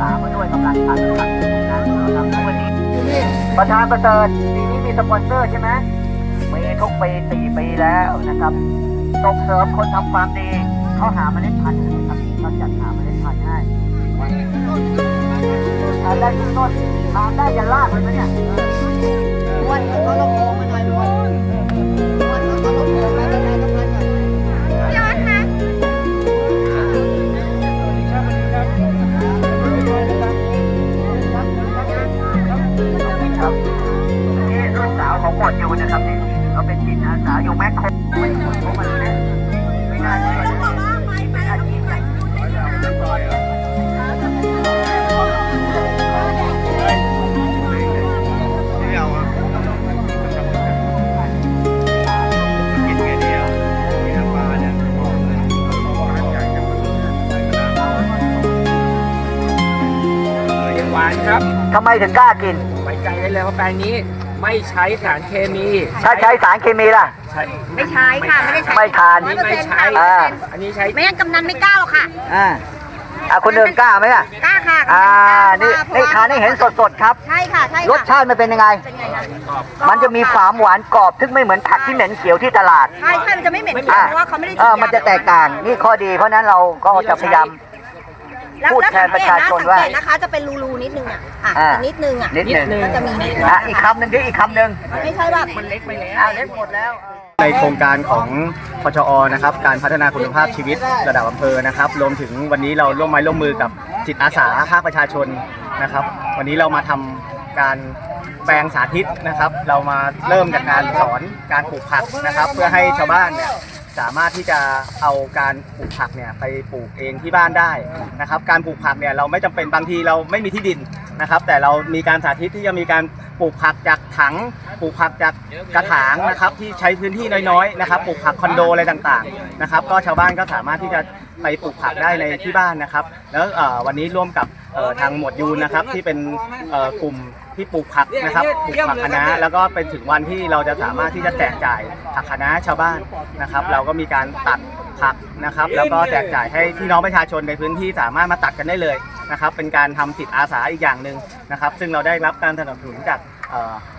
ชุดจิตอามาด้วยกำลังตัดตัดงนะครับวันนี้ประธานประเสริฐปีนี้มีสปอนเซอร์ใช่ไหมมีทุกปีสี่ปีแล้วนะครับส่งเสริมคนทำความดีเขาหาเมล็ดพันธุ์นะครับเขาจัดหาเมล็ดพันธุ์ให้ทานได้ทุกต้นทานได้ยันรากเลยนะเนี่ยวันเขาลงานครับทำไมถึงกล้ากิน ไว้ใจได้เลยว่าแปลงนี้ไม่ใช้สารเคมี ถ้าใช้สารเคมีล่ะ ใช้ไม่ใช้ค่ะไม่ได้ใช้ไม่ทาน อันนี้ไม่ใช้อ่า อันนี้ใช้ไม่งั้นกำนันไม่กล้าหรอกค่ะอ่าอะคนเดินกล้าไหมอะกล้าค่ะอ่ากำนี่ล้าเพนี่ราะทานให้เห็นสดๆครับ ใช่ค่ะใช่รสค่ะชาติมันเป็นยังไง เป็นไงคะมันจะมีฝามหวานกรอบซึ่งไม่เหมือนผักที่เหม็นเขียวที่ตลาดใช่ใช่มันจะไม่เหม็นเขียวอ่าเพราะว่าเขาไม่ได้เออมันจะแตกต่างนี่ข้อดี เพราะฉะนั้นเราก็จะพยายามแล้ว พูดแทนประชาชนว่าสังเกตนะคะจะเป็นรูๆนิดนึงอะอะอ่านิดนึงอะนิดหนึ่งก็จะมีนิดนึงอะอีกคำหนึ่งดิอีกคำหนึ่งไม่ใช่แบบมันเล็กไปแล้วอ่าเล็กหมดแล้วในโครงการของพชอนะครับการพัฒนาคุณภาพชีวิตระดับอำเภอนะครับรวมถึงวันนี้เราร่วมไม้ร่วมมือกับจิตอาสาภาคประชาชนนะครับ วันนี้เรามาทำการแปลงสาธิตนะครับ เรามาเริ่มจากการสอนการปลูกผักนะครับ เพื่อให้ชาวบ้านเนี่ย สามารถที่จะเอาการปลูกผักเนี่ยไปปลูกเองที่บ้านได้นะครับ การปลูกผักเนี่ยเราไม่จำเป็นบางทีเราไม่มีที่ดินนะครับ แต่เรามีการสาธิตที่จะมีการปลูกผักจากถังปลูกผักจากกระถางนะครับที่ใช้พื้นที่น้อยๆนะครับปลูกผักคอนโดอะไรต่างๆนะครับ ก็ชาวบ้านก็สามารถที่จะ ไปปลูกผักได้ในที่บ้านนะครับ แล้ววันนี้ร่วมกับทางหมวดยูนนะครับที่เป็นกลุ่มที่ปลูกผักนะครับปลูกผักคะน้าแล้วก็เป็นถึงวันที่เราจะสามารถที่จะแจกจ่ายผักคะน้าชาวบ้านนะครับ เราก็มีการตัดผักนะครับ แล้วก็แจกจ่ายให้พี่น้องประชาชนในพื้นที่สามารถมาตัดกันได้เลยนะครับ เป็นการทำจิตอาสาอีกอย่างหนึ่งนะครับ ซึ่งเราได้รับการสนับสนุนจาก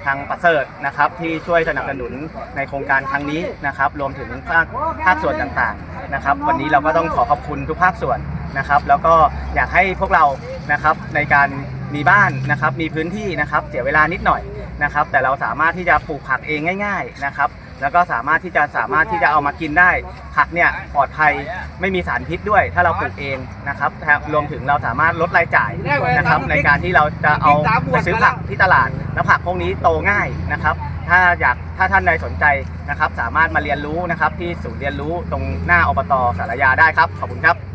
ทางประเสริฐนะครับที่ช่วยสนับสนุนในโครงการครั้งนี้นะครับ รวมถึงภาคภาคส่วนต่างๆนะครับ วันนี้เราก็ต้องขอขอบคุณทุกภาคส่วนนะครับ แล้วก็อยากให้พวกเรานะครับในการมีบ้านนะครับ มีพื้นที่นะครับ เสียเวลานิดหน่อยนะครับ แต่เราสามารถที่จะปลูกผักเองง่าย ๆ นะครับ แล้วก็สามารถที่จะสามารถที่จะเอามากินได้ผักเนี่ยปลอดภัยไม่มีสารพิษด้วย ถ้าเราปลูกเองนะครับรวมถึงเราสามารถลดรายจ่ายนะครับในการที่เราจะเอาไปซื้อผักที่ตลาด แล้วผักพวกนี้โตง่ายนะครับ ถ้าอยากถ้าท่านใดสนใจนะครับ สามารถมาเรียนรู้นะครับที่ศูนย์เรียนรู้ตรงหน้าอบตสารยาได้ครับขอบคุณครับ